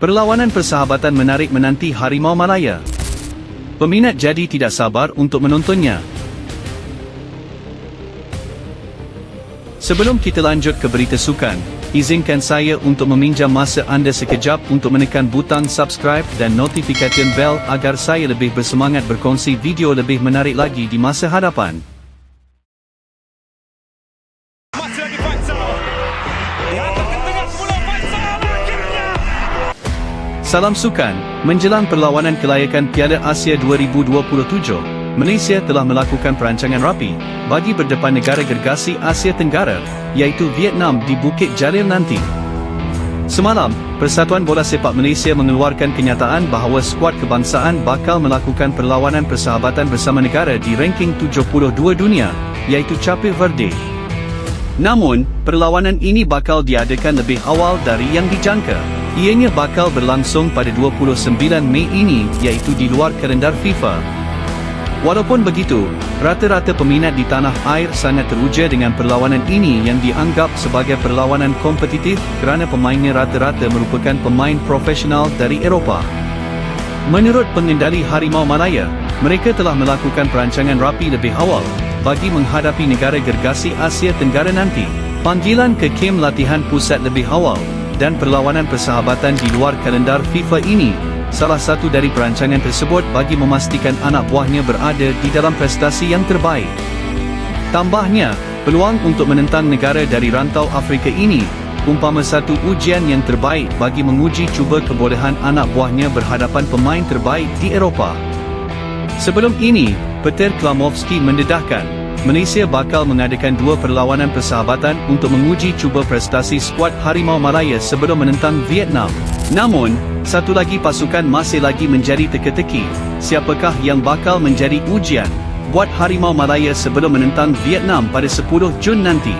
Perlawanan persahabatan menarik menanti Harimau Malaya. Peminat jadi tidak sabar untuk menontonnya. Sebelum kita lanjut ke berita sukan, izinkan saya untuk meminjam masa anda sekejap untuk menekan butang subscribe dan notification bell agar saya lebih bersemangat berkongsi video lebih menarik lagi di masa hadapan. Salam sukan, menjelang perlawanan kelayakan Piala Asia 2027, Malaysia telah melakukan perancangan rapi bagi berdepan negara gergasi Asia Tenggara, iaitu Vietnam di Bukit Jalil nanti. Semalam, Persatuan Bola Sepak Malaysia mengeluarkan kenyataan bahawa skuad kebangsaan bakal melakukan perlawanan persahabatan bersama negara di ranking 72 dunia, iaitu Cape Verde. Namun, perlawanan ini bakal diadakan lebih awal dari yang dijangka. Ianya bakal berlangsung pada 29 Mei ini iaitu di luar kalendar FIFA. Walaupun begitu, rata-rata peminat di tanah air sangat teruja dengan perlawanan ini yang dianggap sebagai perlawanan kompetitif kerana pemainnya rata-rata merupakan pemain profesional dari Eropah. Menurut pengendali Harimau Malaya, mereka telah melakukan perancangan rapi lebih awal bagi menghadapi negara gergasi Asia Tenggara nanti. Panggilan ke kem latihan pusat lebih awal dan perlawanan persahabatan di luar kalendar FIFA ini salah satu dari perancangan tersebut bagi memastikan anak buahnya berada di dalam prestasi yang terbaik. Tambahnya, peluang untuk menentang negara dari rantau Afrika ini umpama satu ujian yang terbaik bagi menguji cuba kebolehan anak buahnya berhadapan pemain terbaik di Eropah. Sebelum ini, Peter Klamovski mendedahkan, Malaysia bakal mengadakan dua perlawanan persahabatan untuk menguji cuba prestasi skuad Harimau Malaya sebelum menentang Vietnam. Namun, satu lagi pasukan masih lagi menjadi teka-teki, siapakah yang bakal menjadi ujian buat Harimau Malaya sebelum menentang Vietnam pada 10 Jun nanti.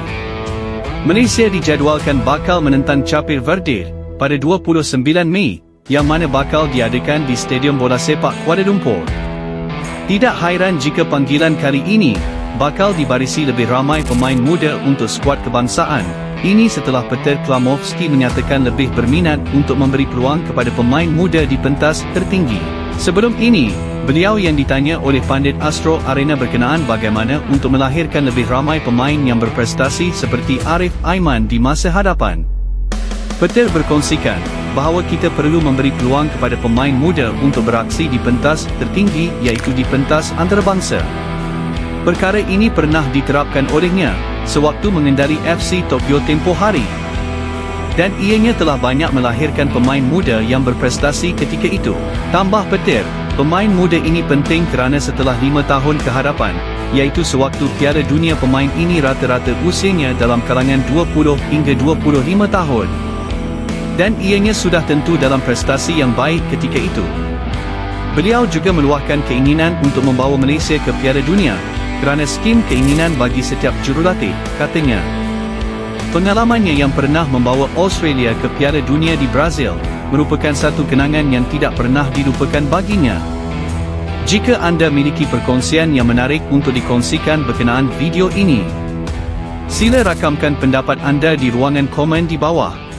Malaysia dijadualkan bakal menentang Cape Verde pada 29 Mei, yang mana bakal diadakan di Stadium Bola Sepak Kuala Lumpur. Tidak hairan jika panggilan kali ini bakal dibarisi lebih ramai pemain muda untuk skuad kebangsaan. Ini setelah Peter Klamovski menyatakan lebih berminat untuk memberi peluang kepada pemain muda di pentas tertinggi. Sebelum ini, beliau yang ditanya oleh pandit Astro Arena berkenaan bagaimana untuk melahirkan lebih ramai pemain yang berprestasi seperti Arif Aiman di masa hadapan. Peter berkongsikan bahawa kita perlu memberi peluang kepada pemain muda untuk beraksi di pentas tertinggi iaitu di pentas antarabangsa. Perkara ini pernah diterapkan olehnya sewaktu mengendari FC Tokyo tempoh hari. Dan ianya telah banyak melahirkan pemain muda yang berprestasi ketika itu. Tambah petir, pemain muda ini penting kerana setelah 5 tahun ke hadapan, iaitu sewaktu Piala Dunia pemain ini rata-rata usianya dalam kalangan 20 hingga 25 tahun. Dan ianya sudah tentu dalam prestasi yang baik ketika itu. Beliau juga meluahkan keinginan untuk membawa Malaysia ke Piala Dunia kerana skim keinginan bagi setiap jurulatih, katanya. Pengalamannya yang pernah membawa Australia ke Piala Dunia di Brazil merupakan satu kenangan yang tidak pernah dilupakan baginya. Jika anda miliki perkongsian yang menarik untuk dikongsikan berkenaan video ini, sila rakamkan pendapat anda di ruangan komen di bawah.